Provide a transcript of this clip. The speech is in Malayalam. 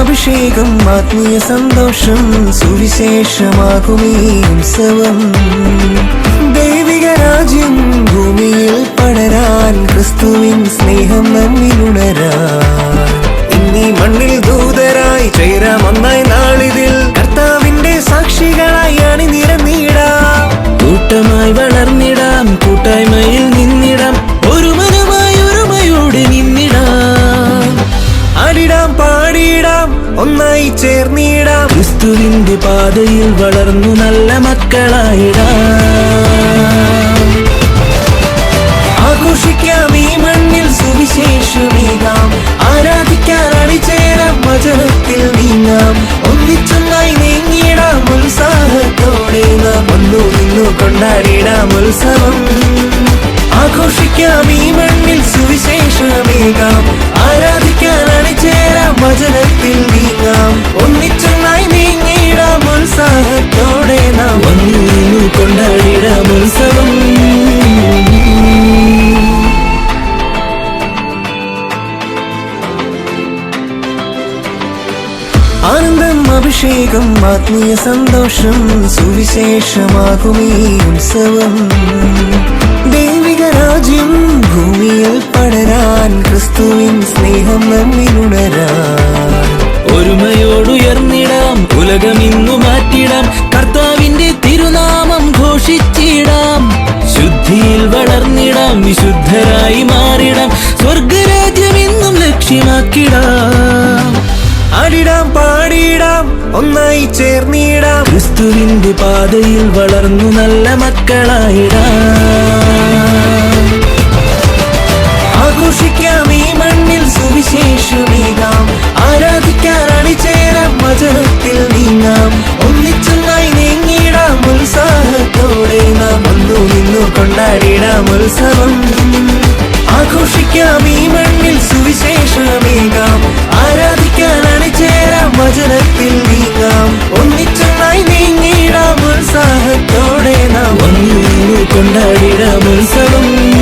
അഭിഷേകം ആത്മീയ സന്തോഷം സുവിശേഷമാകും ഈ ഉത്സവം. ദൈവിക രാജ്യം ഭൂമിയിൽ പടരാൻ ക്രിസ്തുവിൻ സ്നേഹം നമ്മിലുണരാൻ. ഇന്നീ മണ്ണിൽ ദൂതരായി ചേരാമന്നായി നാളിതിൽ കർത്താവിന്റെ സാക്ഷികളായി അണിനിരന്നിടാം. കൂട്ടമായി വളർന്നിടാം കൂട്ടായ്മയിൽ ഒന്നായി ചേർന്നിടാം. ക്രിസ്തുവിന്റെ പാതയിൽ വളർന്നു നല്ല മക്കളായിടാം. ആഘോഷിക്കാം ഈ മണ്ണിൽ സുവിശേഷമേകാം. ആരാധിക്കാൻ അണിചേരാം വചനത്തിൽ നീങ്ങാം. ഒന്നിച്ചൊന്നായി നീങ്ങിയിടാം ഉത്സാഹത്തോടെ നാം. ഒന്നു നിന്നു കൊണ്ടാടിടാം ഉത്സവം. ആഘോഷിക്കാം ഈ മണ്ണിൽ സുവിശേഷമേകാം. ആരാധിക്കാൻ അണിചേരാം വചനത്തിൽ നീങ്ങാം ഒന്നിച്ചൊന്നായി നീങ്ങിടാം ഉത്സാഹത്തോടെ നാം. ഒന്നു കൊണ്ടാടിടാം ഉത്സവം. ആനന്ദം അഭിഷേകം ആത്മീയ സന്തോഷം സുവിശേഷമാകും ഈ ഉത്സവം. ദൈവിക രാജ്യം ഭൂമിയിൽ ഒരുമയോടുയർന്നിടാം ഉലകം ഇന്നു മാറ്റിടാം. കർത്താവിന്റെ തിരുനാമം ഘോഷിച്ചിടാം. ശുദ്ധിയിൽ വളർന്നിടാം. വിശുദ്ധരായി മാറിടാം. സ്വർഗരാജ്യം ഇന്നും ലക്ഷ്യമാക്കിടാം. ആടിടാം പാടിയിടാം. ഒന്നായി ചേർന്നിടാം. ക്രിസ്തുവിന്റെ പാതയിൽ വളർന്നു നല്ല മക്കളായിടാം. ഉത്സവം